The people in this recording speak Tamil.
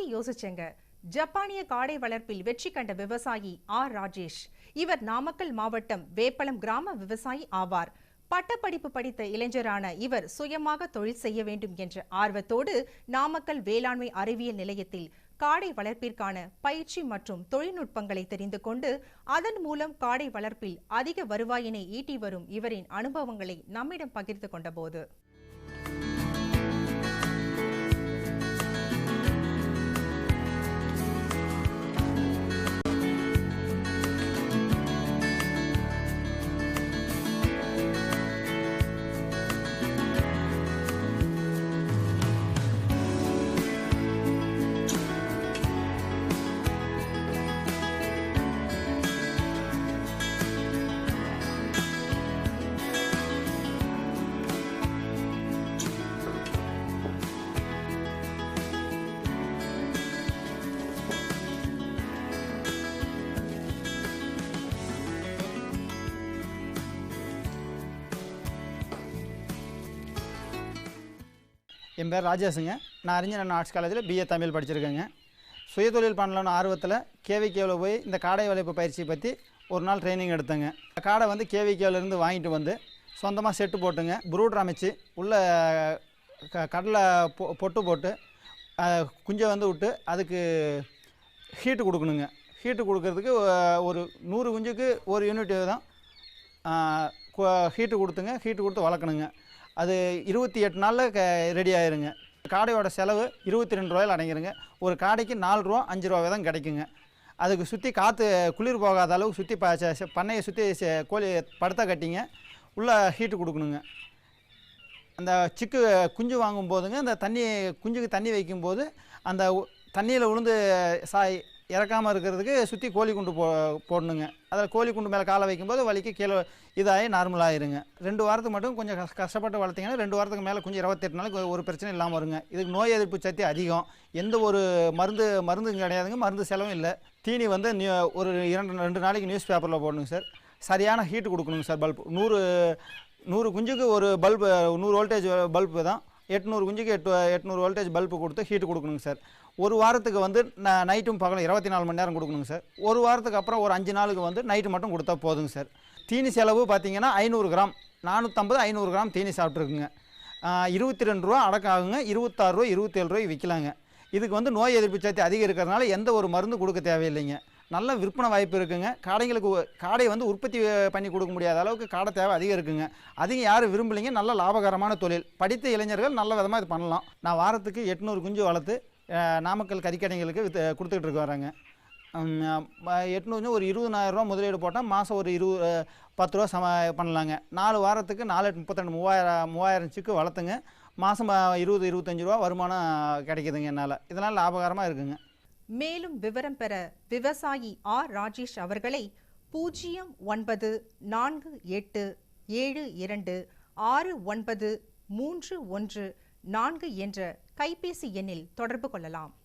பாத்தி யோசிச்சேங்க. ஜப்பானிய காடை வளர்ப்பில் வெற்றி கண்ட விவசாயி ஆர். ராஜேஷ். இவர் நாமக்கல் மாவட்டம் வேப்பலம் கிராம விவசாயி ஆவார். பட்டப்படிப்பு படித்த இளைஞரான இவர் சுயமாக தொழில் செய்ய வேண்டும் என்ற ஆர்வத்தோடு நாமக்கல் வேளாண்மை அறிவியல் நிலையத்தில் காடை வளர்ப்பிற்கான பயிற்சி மற்றும் தொழில்நுட்பங்களை தெரிந்து கொண்டு அதன் மூலம் காடை வளர்ப்பில் அதிக வருவாயினை ஈட்டி வரும் இவரின் அனுபவங்களை நம்மிடம் பகிர்ந்து கொண்டபோது. என் பேர் ராஜேஷுங்க. நான் அறிஞர் அண்ணா ஆர்ட்ஸ் காலேஜில் பிஏ தமிழ் படிச்சிருக்கேங்க. சுயதொழில் பண்ணலன்னு ஆர்வத்தில் கேவிகேவில் போய் இந்த காடை வளைப்பு பயிற்சியை பற்றி ஒரு நாள் ட்ரைனிங் எடுத்தேங்க. காடை வந்து கேவிகேவிலேருந்து வாங்கிட்டு வந்து சொந்தமாக செட்டு போட்டுங்க. ப்ரூடர் அமைச்சு உள்ளே க கடலை பொ பொட்டு போட்டு குஞ்சை வந்து விட்டு அதுக்கு ஹீட்டு கொடுக்கணுங்க. ஹீட்டு கொடுக்கறதுக்கு ஒரு நூறு குஞ்சுக்கு ஒரு யூனிட் தான் ஹீட்டு கொடுத்துங்க. ஹீட்டு கொடுத்து வளர்க்கணுங்க. அது இருபத்தி எட்டு நாளில் க ரெடி ஆயிருங்க. காடையோட செலவு இருபத்தி ரெண்டு ரூபாயில் அடங்கிருங்க. ஒரு காடைக்கு நாலு ரூபா அஞ்சு ரூபாவே தான் கிடைக்குங்க. அதுக்கு சுற்றி காற்று குளிர் போகாத அளவுக்கு சுற்றி ப ச- பண்ணையை சுற்றி கோழி படுத்த கட்டிங்க. உள்ளே ஹீட்டு கொடுக்கணுங்க. அந்த சிக்கு குஞ்சு வாங்கும் போதுங்க அந்த தண்ணி குஞ்சுக்கு தண்ணி வைக்கும்போது அந்த தண்ணியில் விழுந்து சாய் இறக்காமல் இருக்கிறதுக்கு சுற்றி கோழி குண்டு போ போடணுங்க. அதில் கோழி குண்டு மேலே காலை வைக்கும்போது வலிக்கு கீழே இதாகி நார்மல் ஆயிருங்க. ரெண்டு வாரத்துக்கு மட்டும் கொஞ்சம் கஷ்டப்பட்டு வளர்த்தீங்கன்னா ரெண்டு வாரத்துக்கு மேலே கொஞ்சம் இருபத்தெட்டு நாளைக்கு ஒரு பிரச்சனை இல்லாமல் வருங்க. இதுக்கு நோய் எதிர்ப்பு சக்தி அதிகம். எந்த ஒரு மருந்து மருந்தும் கிடையாதுங்க. மருந்து செலவும் இல்லை. தீனி வந்து நியூ- ஒரு இரண்டு ரெண்டு நாளைக்கு நியூஸ் பேப்பரில் போடணுங்க சார் சரியான ஹீட்டு கொடுக்கணுங்க சார் பல்ப் நூறு நூறு குஞ்சுக்கு ஒரு பல்பு நூறு வோல்டேஜ் பல்பு தான். எட்நூறு குஞ்சுக்கு எட்டு எட்நூறு வோல்டேஜ் பல்பு கொடுத்து ஹீட்டு கொடுக்கணுங்க சார் ஒரு வாரத்துக்கு வந்து நைட்டும் பகலும் இருபத்தி நாலு மணி நேரம் கொடுக்கணுங்க சார். ஒரு வாரத்துக்கு அப்புறம் ஒரு அஞ்சு நாளுக்கு வந்து நைட்டு மட்டும் கொடுத்தா போதுங்க சார். தீனி செலவு பார்த்தீங்கன்னா ஐநூறு கிராம் நானூற்றம்பது ஐநூறு கிராம் தீனி சாப்பிட்ருக்குங்க இருபத்தி ரெண்டு ரூபா அடக்கம் ஆகுங்க இருபத்தாறு ரூபா இருபத்தேழு ரூபாய்க்கு விற்கலாங்க இதுக்கு வந்து நோய் எதிர்ப்பு சக்தி அதிகம் இருக்கிறதுனால எந்த ஒரு மருந்து கொடுக்க தேவையில்லைங்க. நல்ல விற்பனை வாய்ப்பு இருக்குங்க. காடைங்களுக்கு காடை வந்து உற்பத்தி பண்ணி கொடுக்க முடியாத அளவுக்கு காடை தேவை அதிகம் இருக்குங்க. அதிகம் யாரும் விரும்பலைங்க. நல்ல லாபகரமான தொழில். படித்த இளைஞர்கள் நல்ல விதமாக இது பண்ணலாம். நான் வாரத்துக்கு எட்நூறு குஞ்சு வளர்த்து நாமக்கல் கறிக்கடைங்களுக்கு வித்து கொடுத்துக்கிட்டு இருக்க வரேங்க. எட்நூறு ஒரு இருபதாயிரரூவா முதலீடு போட்டால் மாதம் ஒரு இருபது பத்து ரூபா சம பண்ணலாங்க. நாலு வாரத்துக்கு நாலு முப்பத்தெண்டு முப்பத்திரெண்டு மூவாயிரம் மூவாயிரம் சிக்கு வளர்த்துங்க. மாதம் இருபது இருபத்தஞ்சி ரூபா வருமானம் கிடைக்குதுங்க என்னால். இதனால் லாபகரமாக இருக்குங்க. மேலும் விவரம் பெற விவசாயி ஆர் ராஜேஷ் அவர்களை பூஜ்ஜியம் ஒன்பது நான்கு எட்டு ஏழு இரண்டு ஆறு ஒன்பது மூன்று ஒன்று நான்கு என்ற கைபேசி எண்ணில் தொடர்பு கொள்ளலாம்.